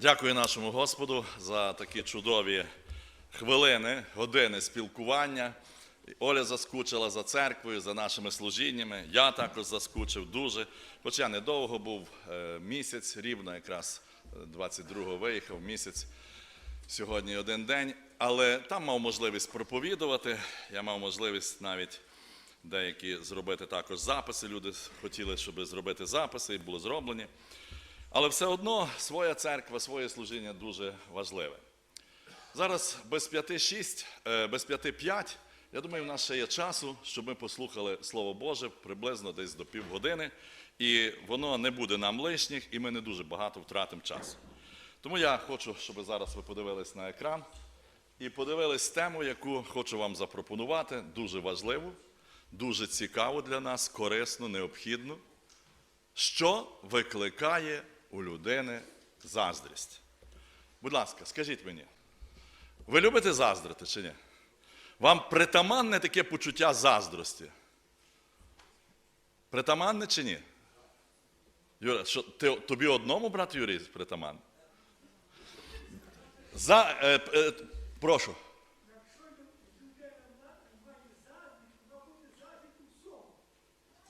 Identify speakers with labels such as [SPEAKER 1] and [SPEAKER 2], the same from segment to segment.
[SPEAKER 1] Дякую нашому Господу за такі чудові хвилини, години спілкування. Оля заскучила за церквою, за нашими служіннями. Я також заскучив дуже. Хоча недовго був е, місяць, рівно якраз е, 22-го виїхав місяць. Сьогодні один день, але там мав можливість проповідувати. Я мав можливість навіть деякі зробити також записи. Люди хотіли, щоб зробити записи, і були зроблені. Але все одно своя церква, своє служіння дуже важливе. Зараз без п'яти шість, е, без п'яти п'ять. Я думаю, в нас ще є часу, щоб ми послухали Слово Боже приблизно десь до півгодини, і воно не буде нам лишніх, і ми не дуже багато втратимо часу. Тому я хочу, щоб зараз ви подивились на екран і подивились тему, яку хочу вам запропонувати, дуже важливу, дуже цікаву для нас, корисну, необхідну. Що викликає у людини заздрість? Будь ласка, скажіть мені, ви любите заздрити чи ні? Вам притаманне таке почуття заздрості? Притаманне чи ні? Юра, що, ти, тобі одному, брат Юрій, притаманне? За, е, е, прошу.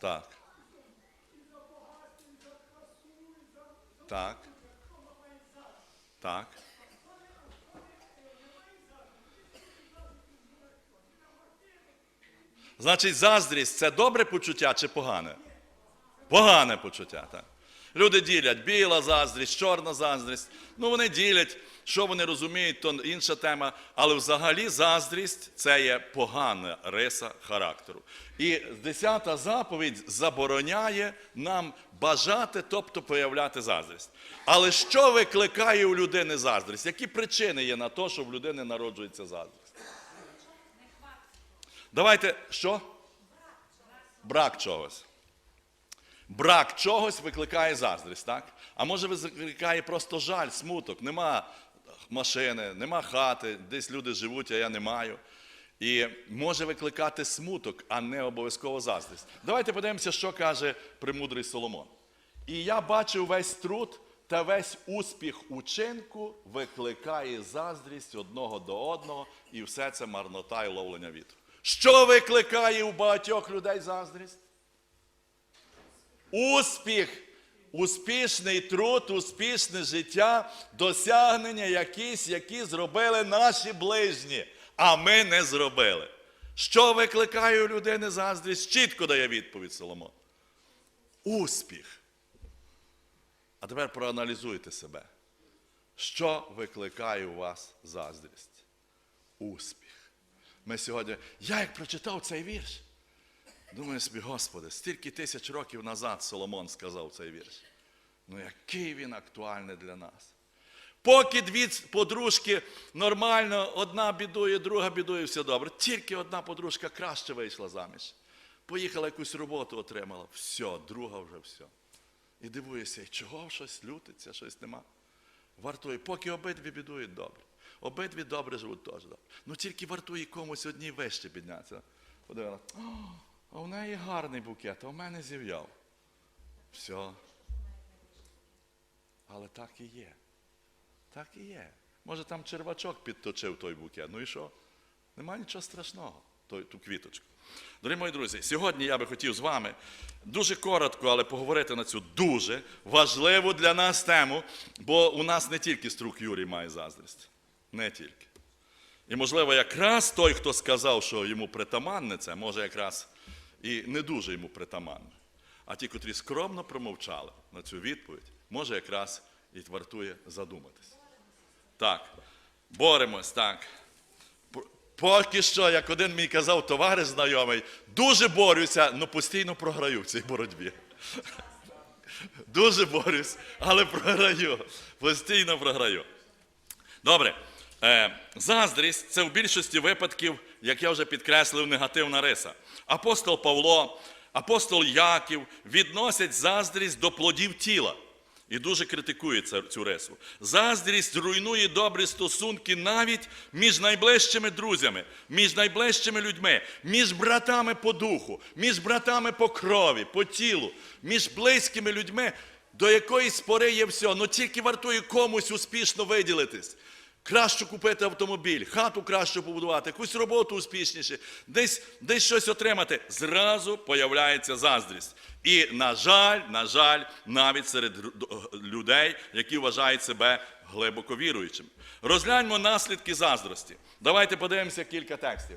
[SPEAKER 1] Так. Так. Так. Значить, заздрість це добре почуття чи погане? Погане почуття, так. Люди ділять біла заздрість, чорна заздрість. Ну, вони ділять, що вони розуміють, то інша тема. Але взагалі заздрість це є погана риса характеру. І 10 заповідь забороняє нам бажати, тобто проявляти заздрість. Але що викликає у людини заздрість? Які причини є на те, що в людини народжується заздрість? Давайте що? Брак чогось. Брак чогось викликає заздрість, так? А може викликає просто жаль, смуток, нема машини, нема хати, десь люди живуть, а я не маю. І може викликати смуток, а не обов'язково заздрість. Давайте подивимося, що каже премудрий Соломон. І я бачив весь труд та весь успіх учинку викликає заздрість одного до одного, і все це марнота і ловлення вітру. Що викликає у багатьох людей заздрість? Успіх, успішний труд, успішне життя, досягнення якісь, які зробили наші ближні, а ми не зробили. Що викликає у людини заздрість? Чітко дає відповідь Соломон. Успіх. А тепер проаналізуйте себе. Що викликає у вас заздрість? Успіх. Ми сьогодні, я як прочитав цей вірш, думаю собі, Господи, стільки тисяч років назад Соломон сказав цей вірш. Ну який він актуальний для нас. Поки дві подружки нормально, одна бідує, друга бідує, все добре. Тільки одна подружка краще вийшла заміж. Поїхала якусь роботу отримала. Все, друга вже все. І дивуєшся, чого щось лютиться, щось нема. Вартує, поки обидві бідують добре. Обидві добре живуть теж добре. Ну тільки вартує комусь одній вище піднятися. Подивила, «О, а в неї гарний букет, а в мене зів'яв. Все. Але так і є. Так і є. Може там червачок підточив той букет. Ну і що? Нема нічого страшного, той, ту квіточку. Дорогі мої друзі, сьогодні я би хотів з вами дуже коротко, але поговорити на цю дуже важливу для нас тему, бо у нас не тільки струк Юрій має заздрість. Не тільки. І, можливо, якраз той, хто сказав, що йому притаманне це, може якраз і не дуже йому притаманне. А ті, котрі скромно промовчали на цю відповідь, може якраз і вартує задуматись. Так, боремось, так. Поки що, як один мій казав товариш знайомий, дуже борюся, але постійно програю в цій боротьбі. Дуже борюсь, але програю. Постійно програю. Добре. Е, заздрість це в більшості випадків, як я вже підкреслив, негативна риса. Апостол Павло, апостол Яків відносять заздрість до плодів тіла і дуже критикують цю- рису. Заздрість руйнує добрі стосунки навіть між найближчими друзями, між найближчими людьми, між братами по духу, між братами по крові, по тілу, між близькими людьми. до якоїсь пори є все, ну тільки вартує комусь успішно виділитись. Краще купити автомобіль, хату краще побудувати, якусь роботу успішніше, десь, десь щось отримати. Зразу появляється заздрість. І, на жаль, на жаль, навіть серед людей, які вважають себе глибоко віруючими. Розгляньмо наслідки заздрості. Давайте подивимося кілька текстів.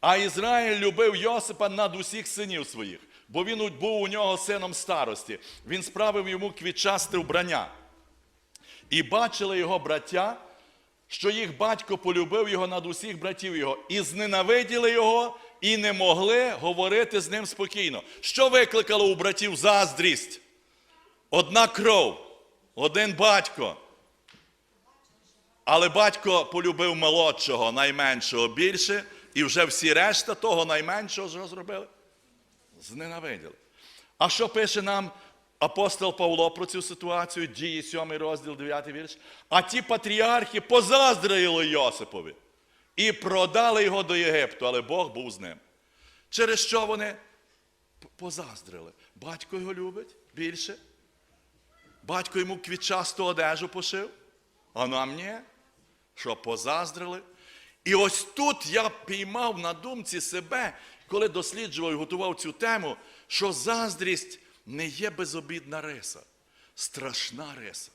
[SPEAKER 1] А Ізраїль любив Йосипа над усіх синів своїх, бо він був у нього сином старості. Він справив йому квітчасте вбрання. І бачили його браття, що їх батько полюбив його над усіх братів його, і зненавиділи його, і не могли говорити з ним спокійно. Що викликало у братів заздрість? Одна кров, один батько. Але батько полюбив молодшого, найменшого більше, і вже всі решта того найменшого зробили? Зненавиділи. А що пише нам апостол Павло про цю ситуацію, дії 7 розділ, 9 вірш? А ті патріархи позаздрили Йосипові і продали його до Єгипту, але Бог був з ним. Через що вони позаздрили? Батько його любить більше. Батько йому квітчасту одежу пошив, а нам ні. Що позаздрили. І ось тут я піймав на думці себе, коли досліджував і готував цю тему, що заздрість не є безобідна риса, страшна риса.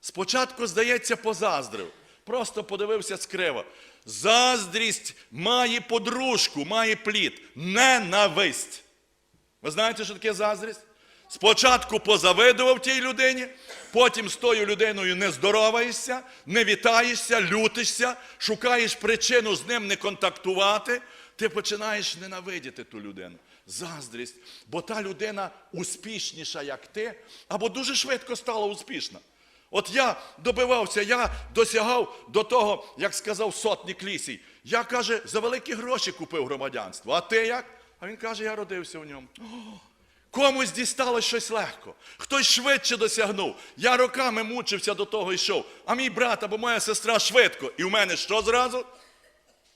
[SPEAKER 1] Спочатку, здається, позаздрив. Просто подивився скриво. Заздрість має подружку, має плід, ненависть. Ви знаєте, що таке заздрість? Спочатку позавидував тій людині, потім з тою людиною не здороваєшся, не вітаєшся, лютишся, шукаєш причину з ним не контактувати, ти починаєш ненавидіти ту людину. Заздрість, бо та людина успішніша, як ти, або дуже швидко стала успішна. От я добивався, я досягав до того, як сказав сотник лісій. Я, каже, за великі гроші купив громадянство. А ти як? А він каже, я родився в ньому. Комусь дісталось щось легко, хтось швидше досягнув. Я роками мучився до того йшов. А мій брат або моя сестра швидко. І в мене що зразу?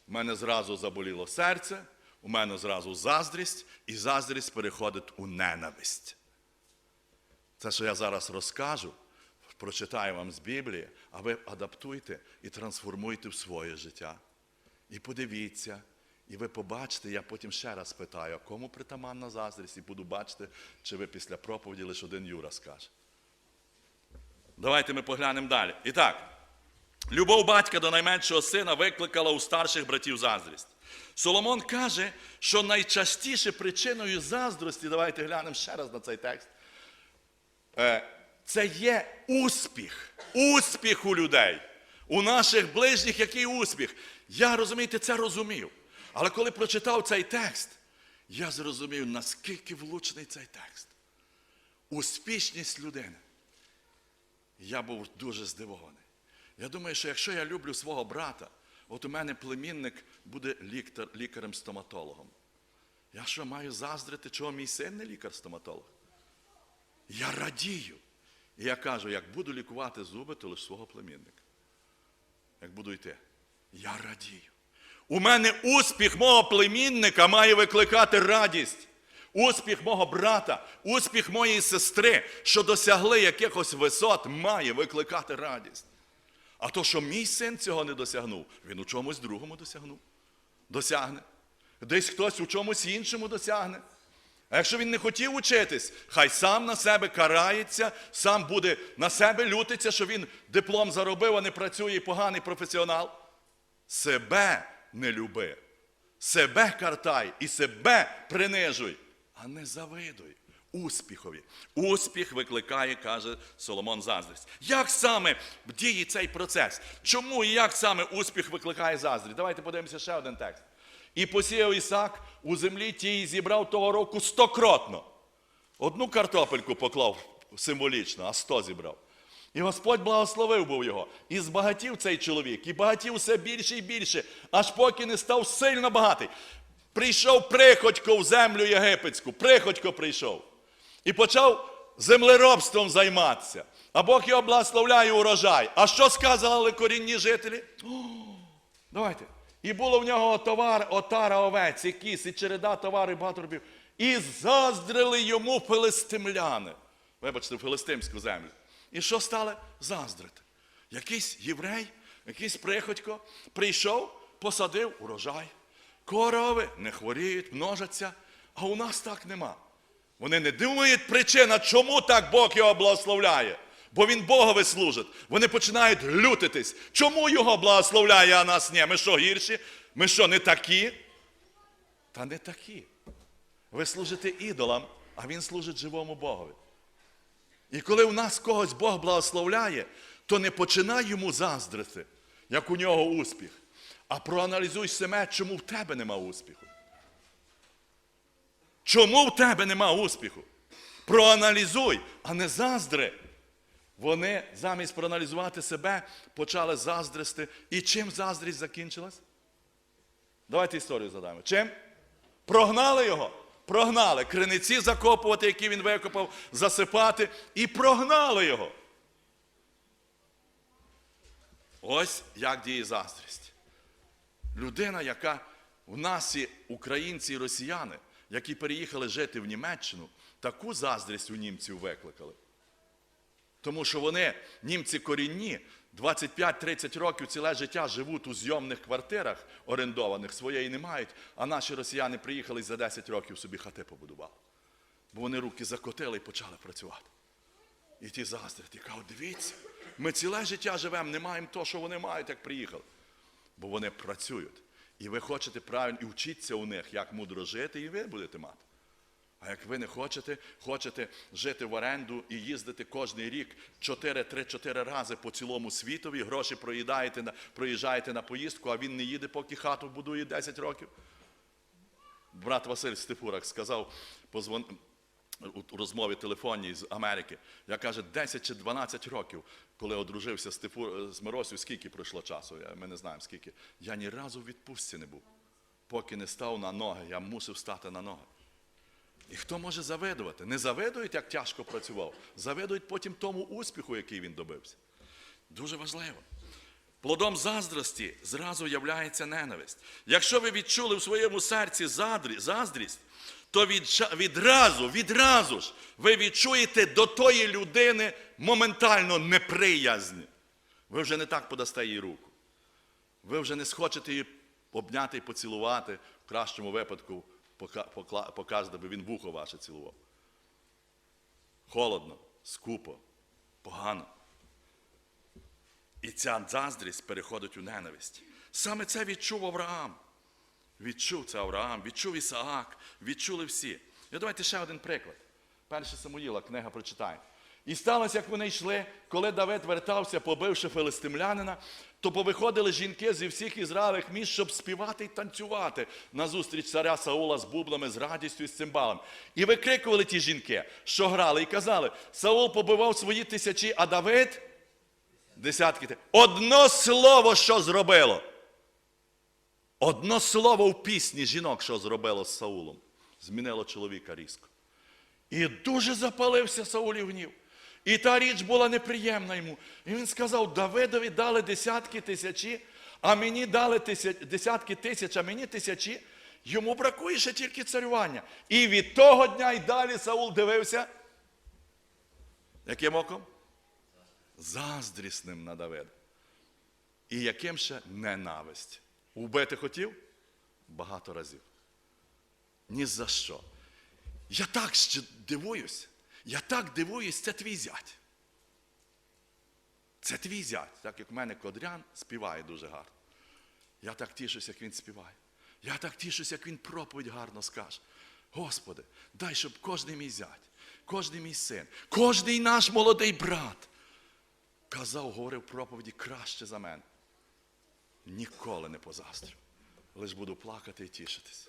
[SPEAKER 1] У мене зразу заболіло серце, у мене зразу заздрість, і заздрість переходить у ненависть. Це, що я зараз розкажу, прочитаю вам з Біблії, а ви адаптуйте і трансформуйте в своє життя. І подивіться, і ви побачите, я потім ще раз питаю, а кому притаманна заздрість, і буду бачити, чи ви після проповіді лише один Юра скаже. Давайте ми поглянемо далі. І так, любов батька до найменшого сина викликала у старших братів заздрість. Соломон каже, що найчастіше причиною заздрості, давайте глянемо ще раз на цей текст. Е, Це є успіх. Успіх у людей. У наших ближніх який успіх? Я розумієте, це розумів. Але коли прочитав цей текст, я зрозумів, наскільки влучний цей текст. Успішність людини. Я був дуже здивований. Я думаю, що якщо я люблю свого брата, от у мене племінник буде лікарем-стоматологом. Я що маю заздрити, чого мій син не лікар-стоматолог? Я радію. І я кажу, як буду лікувати зуби, то лише свого племінника. Як буду йти, я радію. У мене успіх мого племінника має викликати радість. Успіх мого брата, успіх моєї сестри, що досягли якихось висот, має викликати радість. А то, що мій син цього не досягнув, він у чомусь другому досягнув. Досягне. Десь хтось у чомусь іншому досягне. А якщо він не хотів учитись, хай сам на себе карається, сам буде на себе лютиться, що він диплом заробив, а не працює і поганий професіонал. Себе не люби, себе картай і себе принижуй, а не завидуй успіхові. Успіх викликає, каже Соломон заздрість. Як саме діє цей процес? Чому і як саме успіх викликає заздрість? Давайте подивимося ще один текст. І посіяв Ісак у землі тій зібрав того року стокротно. Одну картопельку поклав символічно, а сто зібрав. І Господь благословив був його. І збагатів цей чоловік, і багатів все більше і більше, аж поки не став сильно багатий. Прийшов приходько в землю єгипетську, приходько прийшов. І почав землеробством займатися. А Бог його благословляє урожай. А що сказали корінні жителі? О, давайте. І було в нього товар, отара овець, і кіс, і череда товарів багато робів. І заздрили йому филистимляни. вибачте, филистимську землю. І що стали? Заздрити. Якийсь єврей, якийсь приходько прийшов, посадив урожай. Корови не хворіють, множаться, а у нас так нема. Вони не думають причина, чому так Бог його благословляє. Бо він Богові служить. Вони починають лютитись. Чому його благословляє, а нас ні? Ми що гірші? Ми що, не такі? Та не такі. Ви служите ідолам, а він служить живому Богові. І коли у нас когось Бог благословляє, то не починай йому заздрити, як у нього успіх, а проаналізуй себе, чому в тебе нема успіху. Чому в тебе нема успіху? Проаналізуй, а не заздри. Вони замість проаналізувати себе почали заздрити. І чим заздрість закінчилась? Давайте історію задаємо. Чим? Прогнали його. Прогнали. Криниці закопувати, які він викопав, засипати, і прогнали його. Ось як діє заздрість. Людина, яка в нас є українці і росіяни, які переїхали жити в Німеччину, таку заздрість у німців викликали. Тому що вони, німці корінні, 25-30 років ціле життя живуть у зйомних квартирах орендованих, своєї не мають, а наші росіяни приїхали і за 10 років собі хати побудували. Бо вони руки закотили і почали працювати. І ті заздрять, кажуть, дивіться, ми ціле життя живемо, не маємо того, що вони мають, як приїхали. Бо вони працюють. І ви хочете правильно і вчіться у них, як мудро жити, і ви будете мати. А як ви не хочете, хочете жити в оренду і їздити кожен рік 4-3-4 рази по цілому світові, гроші проїдаєте на, проїжджаєте на поїздку, а він не їде, поки хату будує 10 років. Брат Василь Стефурак сказав, позвон... у розмові телефонній з Америки, я каже, 10 чи 12 років, коли одружився з, Стефур... з Миросю, скільки пройшло часу, ми не знаємо скільки. Я ні разу в відпустці не був. Поки не став на ноги, я мусив стати на ноги. І хто може завидувати? Не завидують, як тяжко працював, завидують потім тому успіху, який він добився. Дуже важливо. Плодом заздрості зразу являється ненависть. Якщо ви відчули в своєму серці заздрість, то відразу, відразу ж ви відчуєте до тої людини моментально неприязнь. Ви вже не так подасте їй руку. Ви вже не схочете її обняти і поцілувати, в кращому випадку пока- покажете, бо він вухо ваше цілував. Холодно, скупо, погано. І ця заздрість переходить у ненависть. Саме це відчув Авраам. Відчув це Авраам, відчув Ісаак, відчули всі. І давайте ще один приклад. Перше Самуїла, книга прочитає. І сталося, як вони йшли, коли Давид вертався, побивши филистимлянина, то повиходили жінки зі всіх ізраїлих міст, щоб співати і танцювати назустріч царя Саула з бублами, з радістю і з цимбалом. І викрикували ті жінки, що грали, і казали: Саул побивав свої тисячі, а Давид десятки. Одно слово, що зробило. Одно слово в пісні жінок, що зробило з Саулом, змінило чоловіка різко. І дуже запалився Саулів гнів. І та річ була неприємна йому. І він сказав: Давидові дали десятки тисячі, а мені дали тисяч, десятки тисяч, а мені тисячі. Йому бракує ще тільки царювання. І від того дня й далі Саул дивився. Яким оком? Заздрісним на Давида. І яким ще ненависть. Убити хотів? Багато разів. Ні за що. Я так ще дивуюсь. Я так дивуюсь, це твій зять. Це твій зять. Так як в мене Кодрян співає дуже гарно. Я так тішусь, як він співає. Я так тішусь, як він проповідь гарно скаже. Господи, дай, щоб кожний мій зять, кожний мій син, кожний наш молодий брат казав, говорив проповіді краще за мене. Ніколи не позастрю. Лиш буду плакати і тішитись.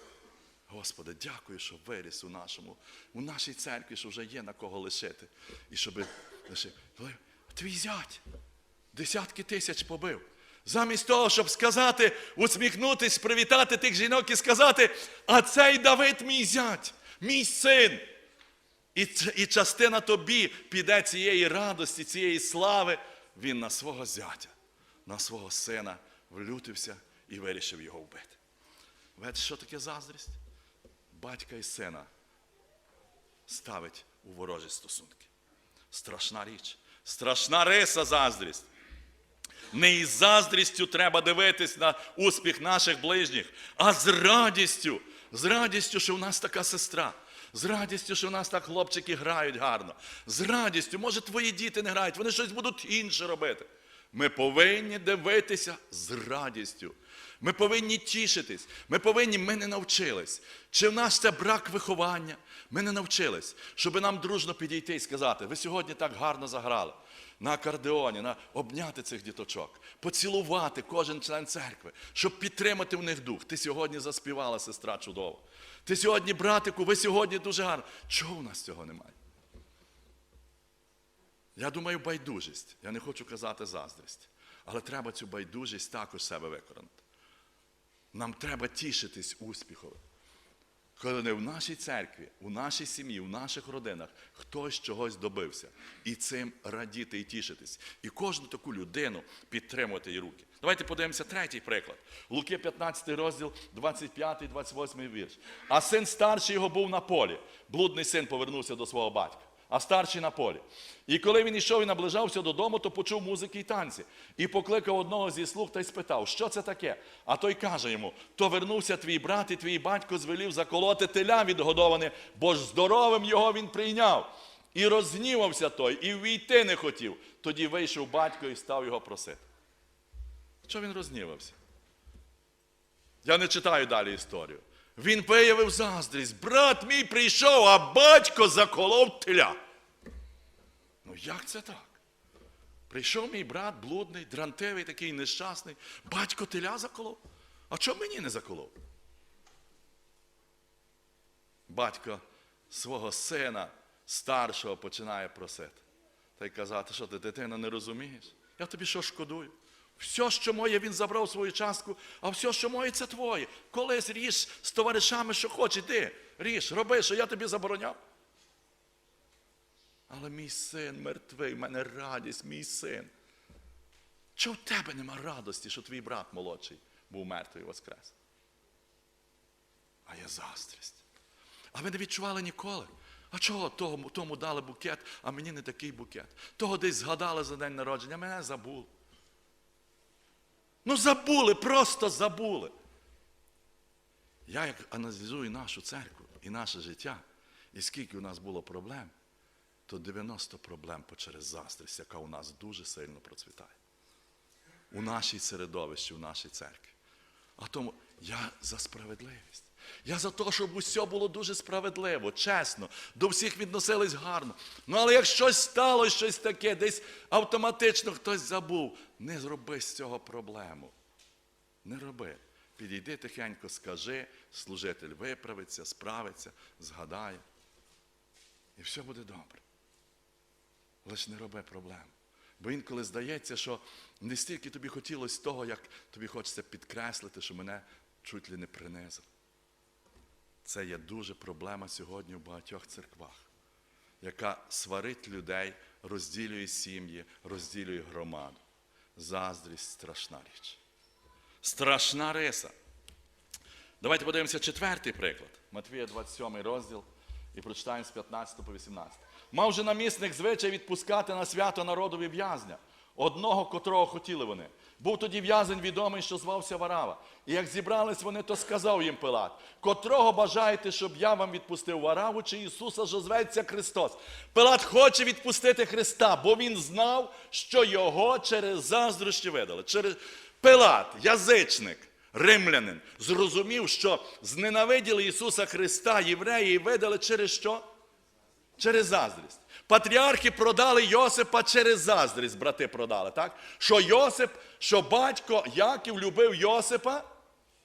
[SPEAKER 1] Господи, дякую, що виріс у нашому, у нашій церкві, що вже є на кого лишити. І щоб лишив. Твій зять десятки тисяч побив. Замість того, щоб сказати, усміхнутись, привітати тих жінок і сказати, а цей Давид мій зять, мій син. І, і частина тобі піде цієї радості, цієї слави. Він на свого зятя, на свого сина влютився і вирішив його вбити. Знаєте, що таке заздрість? Батька і сина ставить у ворожі стосунки. Страшна річ. Страшна риса заздрість. Не із заздрістю треба дивитись на успіх наших ближніх, а з радістю. З радістю, що в нас така сестра. З радістю, що в нас так хлопчики грають гарно. З радістю, може, твої діти не грають, вони щось будуть інше робити. Ми повинні дивитися з радістю. Ми повинні тішитись. Ми повинні, ми не навчились. Чи в нас це брак виховання? Ми не навчились, щоб нам дружно підійти і сказати, ви сьогодні так гарно заграли на акордеоні, на обняти цих діточок, поцілувати кожен член церкви, щоб підтримати в них дух. Ти сьогодні заспівала, сестра чудово. Ти сьогодні, братику, ви сьогодні дуже гарно. Чого в нас цього немає? Я думаю, байдужість. Я не хочу казати заздрість. Але треба цю байдужість також себе викоренити. Нам треба тішитись успіхом. Коли не в нашій церкві, у нашій сім'ї, у наших родинах хтось чогось добився. І цим радіти і тішитись. І кожну таку людину підтримувати її руки. Давайте подивимося третій приклад. Луки 15 розділ, 25, 28 вірш. А син старший його був на полі. Блудний син повернувся до свого батька а старший на полі. І коли він йшов і наближався додому, то почув музики і танці. І покликав одного зі слуг та й спитав, що це таке? А той каже йому: то вернувся твій брат, і твій батько звелів заколоти теля відгодоване, бо ж здоровим його він прийняв. І розгнівався той, і ввійти не хотів. Тоді вийшов батько і став його просити. Що він розгнівався? Я не читаю далі історію. Він виявив заздрість. Брат мій прийшов, а батько заколов теля. Ну як це так? Прийшов мій брат, блудний, дрантивий, такий нещасний. Батько теля заколов. А чому мені не заколов? Батько свого сина старшого починає просити. Та й казати, що ти дитина не розумієш? Я тобі що шкодую? Все, що моє, він забрав свою частку, а все, що моє, це твоє. Колись ріж з товаришами, що хочеш, іди, ріж, роби, що я тобі забороняв. Але мій син мертвий, в мене радість, мій син. Чого в тебе нема радості, що твій брат молодший був мертвий воскрес? А є заздрість. А ви не відчували ніколи? А чого тому, тому дали букет, а мені не такий букет? Того десь згадали за день народження, мене забули. Ну забули, просто забули. Я як аналізую нашу церкву і наше життя, і скільки у нас було проблем, то 90 проблем через застрість, яка у нас дуже сильно процвітає. У нашій середовищі, у нашій церкві. А тому я за справедливість. Я за те, щоб усе було дуже справедливо, чесно, до всіх відносились гарно. Ну, але як щось стало, щось таке, десь автоматично хтось забув, не зроби з цього проблему. Не роби. Підійди тихенько, скажи, служитель виправиться, справиться, згадає. І все буде добре. Лиш не роби проблем. Бо інколи здається, що не стільки тобі хотілося того, як тобі хочеться підкреслити, що мене чуть ли не принизили. Це є дуже проблема сьогодні в багатьох церквах, яка сварить людей, розділює сім'ї, розділює громаду. Заздрість страшна річ. Страшна риса. Давайте подивимося четвертий приклад. Матвія 27 розділ і прочитаємо з 15 по 18. Мав же намісник звичай відпускати на свято народові в'язня, одного, котрого хотіли вони. Був тоді в'язень відомий, що звався Варава. І як зібрались вони, то сказав їм Пилат, котрого бажаєте, щоб я вам відпустив Вараву чи Ісуса, що зветься Христос. Пилат хоче відпустити Христа, бо він знав, що його через заздрощі видали. Через Пилат, язичник, римлянин, зрозумів, що зненавиділи Ісуса Христа, євреї, і видали через що? Через заздрість. Патріархи продали Йосипа через заздрість, брати продали, так? Що Йосип, що батько Яків любив Йосипа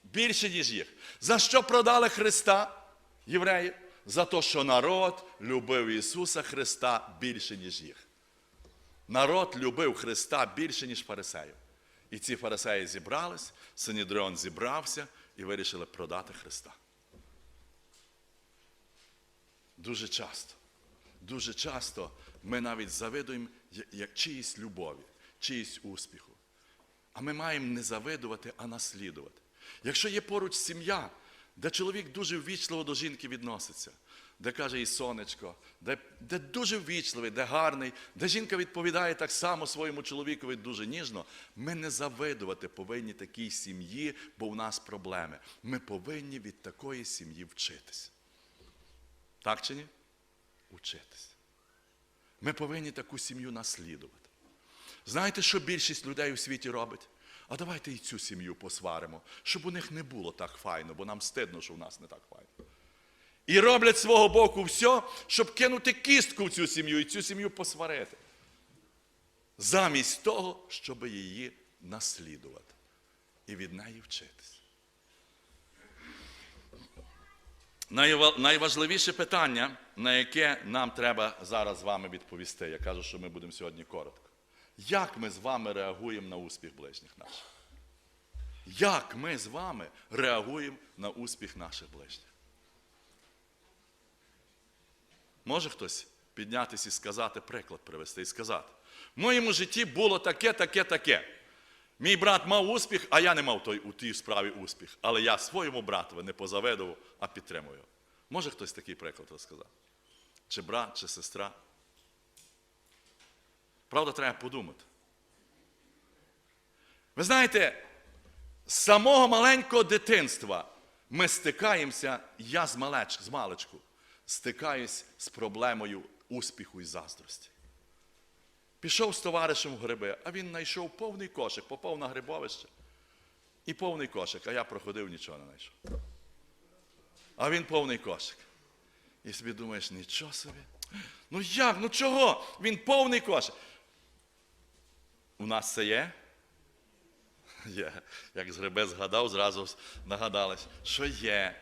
[SPEAKER 1] більше, ніж їх. За що продали Христа, євреї? За те, що народ любив Ісуса Христа більше, ніж їх. Народ любив Христа більше, ніж фарисеїв. І ці фарисеї зібрались, Синідрион зібрався і вирішили продати Христа. Дуже часто, дуже часто ми навіть завидуємо як чиїсь любові, чиїсь успіху. А ми маємо не завидувати, а наслідувати. Якщо є поруч сім'я, де чоловік дуже ввічливо до жінки відноситься, де каже і сонечко, де, де дуже ввічливий, де гарний, де жінка відповідає так само своєму чоловікові дуже ніжно. Ми не завидувати повинні такій сім'ї, бо у нас проблеми. Ми повинні від такої сім'ї вчитись. Так чи ні? Учитись. Ми повинні таку сім'ю наслідувати. Знаєте, що більшість людей у світі робить? А давайте і цю сім'ю посваримо, щоб у них не було так файно, бо нам стидно, що у нас не так файно. І роблять свого боку все, щоб кинути кістку в цю сім'ю і цю сім'ю посварити. Замість того, щоб її наслідувати і від неї вчитись. Найва- Найважливіше питання, на яке нам треба зараз з вами відповісти. Я кажу, що ми будемо сьогодні коротко. Як ми з вами реагуємо на успіх ближніх наших? Як ми з вами реагуємо на успіх наших ближніх? Може хтось піднятися і сказати, приклад привести і сказати. В моєму житті було таке, таке, таке. Мій брат мав успіх, а я не мав той, у тій справі успіх. Але я своєму братові не позавидував, а підтримую. Може хтось такий приклад розказати? Чи брат, чи сестра? Правда, треба подумати. Ви знаєте, з самого маленького дитинства ми стикаємося, я з, малеч, з маличку, стикаюсь з проблемою успіху і заздрості. Пішов з товаришем в гриби, а він знайшов повний кошик, попав на грибовище. І повний кошик, а я проходив, нічого не знайшов. А він повний кошик. І собі думаєш, нічого собі. Ну як? Ну чого? Він повний кошик. У нас це є? Є. Як з гриби згадав, зразу нагадалось, що є.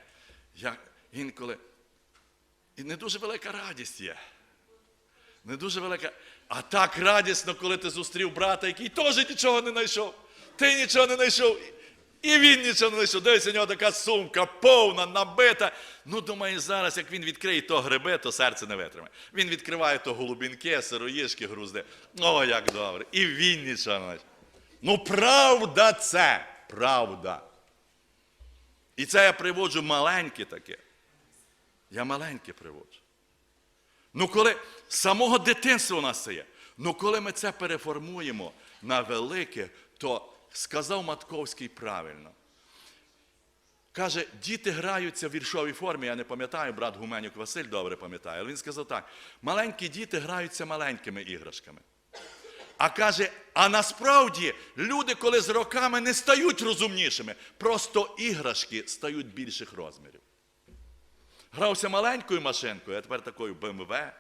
[SPEAKER 1] Як інколи. І не дуже велика радість є. Не дуже велика. А так радісно, коли ти зустрів брата, який теж нічого не знайшов. Ти нічого не знайшов. І він нічого не знайшов. Дивись, у нього така сумка повна, набита. Ну, думаю, зараз, як він відкриє то гриби, то серце не витримає. Він відкриває то голубінки, сироїшки, грузди. О, як добре. І він нічого не знайшов. Ну, правда це, правда. І це я приводжу маленьке таке. Я маленьке приводжу. Ну, коли самого дитинства у нас це є. Ну, коли ми це переформуємо на велике, то сказав Матковський правильно. Каже, діти граються в віршовій формі, я не пам'ятаю, брат Гуменюк Василь добре пам'ятає, але він сказав так: маленькі діти граються маленькими іграшками. А каже, а насправді люди, коли з роками не стають розумнішими, просто іграшки стають більших розмірів. Грався маленькою машинкою, а тепер такою BMW,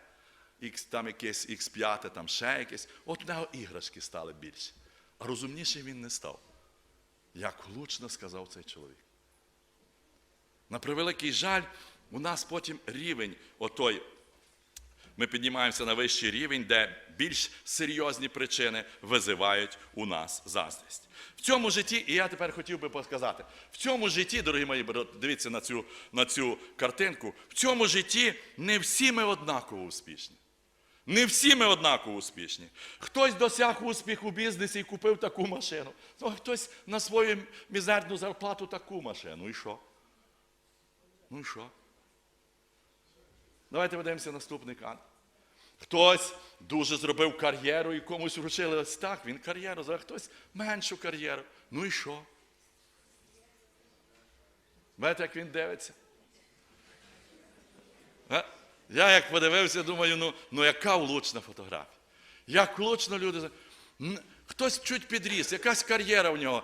[SPEAKER 1] там якесь X5, там ще якесь. От у нього іграшки стали більші. А розумніший він не став. Як влучно сказав цей чоловік. На превеликий жаль, у нас потім рівень отой. Ми піднімаємося на вищий рівень, де більш серйозні причини визивають у нас заздрість. В цьому житті, і я тепер хотів би сказати, в цьому житті, дорогі мої брати, дивіться на цю, на цю картинку, в цьому житті не всі ми однаково успішні. Не всі ми однаково успішні. Хтось досяг успіху в бізнесі і купив таку машину. Ну, а хтось на свою мізерну зарплату таку машину. І що? Ну і що? Давайте подивимося наступний кадр. Хтось дуже зробив кар'єру і комусь вручили ось так, він кар'єру, зробив, хтось меншу кар'єру. Ну і що? Бачите, як він дивиться? Я як подивився, думаю, ну, ну яка влучна фотографія. Як влучно люди. Хтось чуть підріс, якась кар'єра в нього.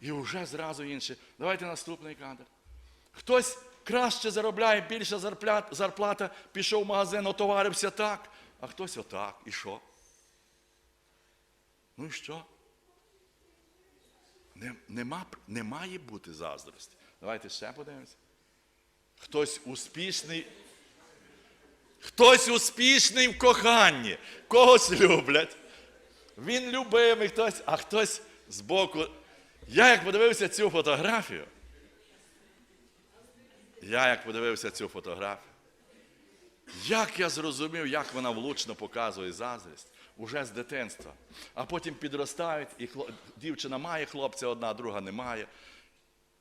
[SPEAKER 1] І вже зразу інше. Давайте наступний кадр. Хтось краще заробляє, більша зарплата, пішов в магазин, отоварився так, а хтось отак. І що? Ну і що? Не, нема, не має бути заздрості. Давайте ще подивимося. Хтось успішний. Хтось успішний в коханні, когось люблять. Він любимий, хтось, а хтось збоку. Я як подивився цю фотографію, я як подивився цю фотографію, як я зрозумів, як вона влучно показує заздрість уже з дитинства. А потім підростають, і хлоп... дівчина має хлопця, одна, друга не має.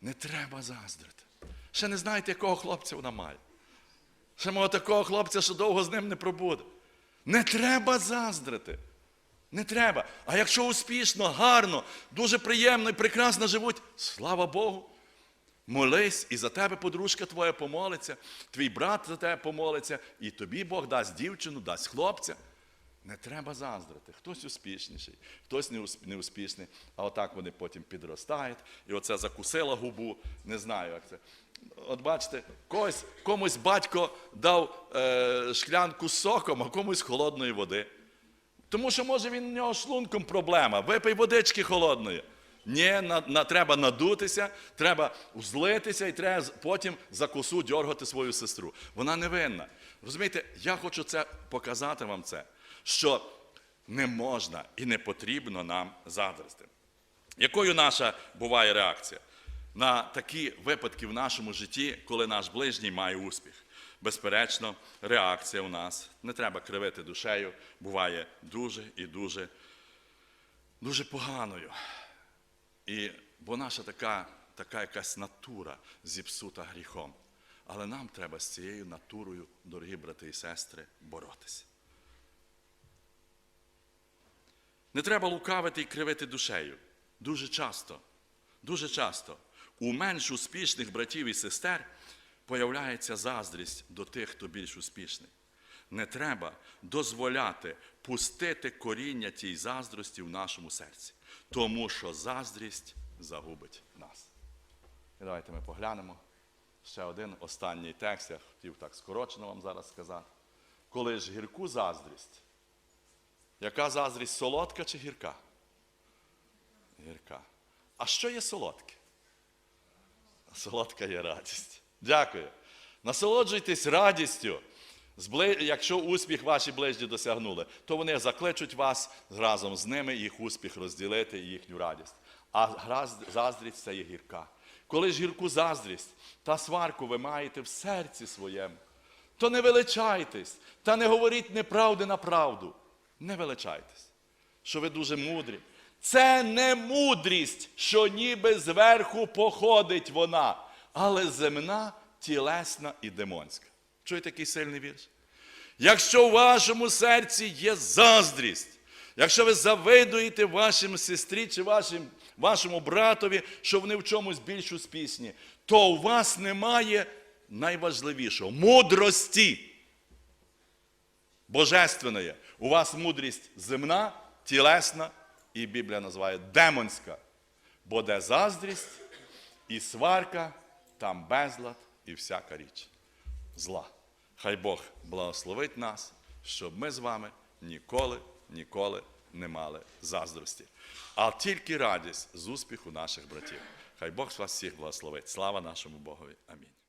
[SPEAKER 1] Не треба заздрити. Ще не знаєте, якого хлопця вона має. Ще мого такого хлопця, що довго з ним не пробуде. Не треба заздрити. Не треба. А якщо успішно, гарно, дуже приємно і прекрасно живуть, слава Богу. Молись, і за тебе подружка твоя помолиться, твій брат за тебе помолиться, і тобі Бог дасть дівчину, дасть хлопця. Не треба заздрити. Хтось успішніший, хтось неус- неуспішний, а отак вони потім підростають. І оце закусила губу, не знаю, як це. От бачите, когось, комусь батько дав е, шклянку з соком, а комусь холодної води. Тому що, може, він у нього шлунком проблема. Випий водички холодної. Ні, на, на, треба надутися, треба злитися і треба потім за косу дьоргати свою сестру. Вона не винна. Розумієте, я хочу це показати вам це, що не можна і не потрібно нам заздрити. Якою наша буває реакція на такі випадки в нашому житті, коли наш ближній має успіх? Безперечно, реакція у нас не треба кривити душею, буває дуже і дуже, дуже поганою. І, бо наша така, така якась натура зіпсута гріхом. Але нам треба з цією натурою, дорогі брати і сестри, боротися. Не треба лукавити і кривити душею. Дуже часто, дуже часто у менш успішних братів і сестер появляється заздрість до тих, хто більш успішний. Не треба дозволяти пустити коріння тій заздрості в нашому серці, тому що заздрість загубить нас. І давайте ми поглянемо. Ще один останній текст, я хотів так скорочено вам зараз сказати. Коли ж гірку заздрість, яка заздрість солодка чи гірка? Гірка. А що є солодке? Солодка є радість. Дякую. Насолоджуйтесь радістю. Якщо успіх ваші ближні досягнули, то вони закличуть вас разом з ними їх успіх розділити і їхню радість. А заздрість це є гірка. Коли ж гірку заздрість та сварку ви маєте в серці своєму, то не величайтесь, та не говоріть неправди на правду. Не величайтесь, що ви дуже мудрі. Це не мудрість, що ніби зверху походить вона, але земна, тілесна і демонська. Чуєте такий сильний вірш? Якщо в вашому серці є заздрість, якщо ви завидуєте вашим сестрі чи вашим, вашому братові, що вони в чомусь більш успішні, то у вас немає найважливішого мудрості божественної. У вас мудрість земна, тілесна, і Біблія називає демонська. Бо де заздрість і сварка, там безлад і всяка річ зла. Хай Бог благословить нас, щоб ми з вами ніколи, ніколи не мали заздрості, а тільки радість з успіху наших братів. Хай Бог вас всіх благословить. Слава нашому Богові. Амінь.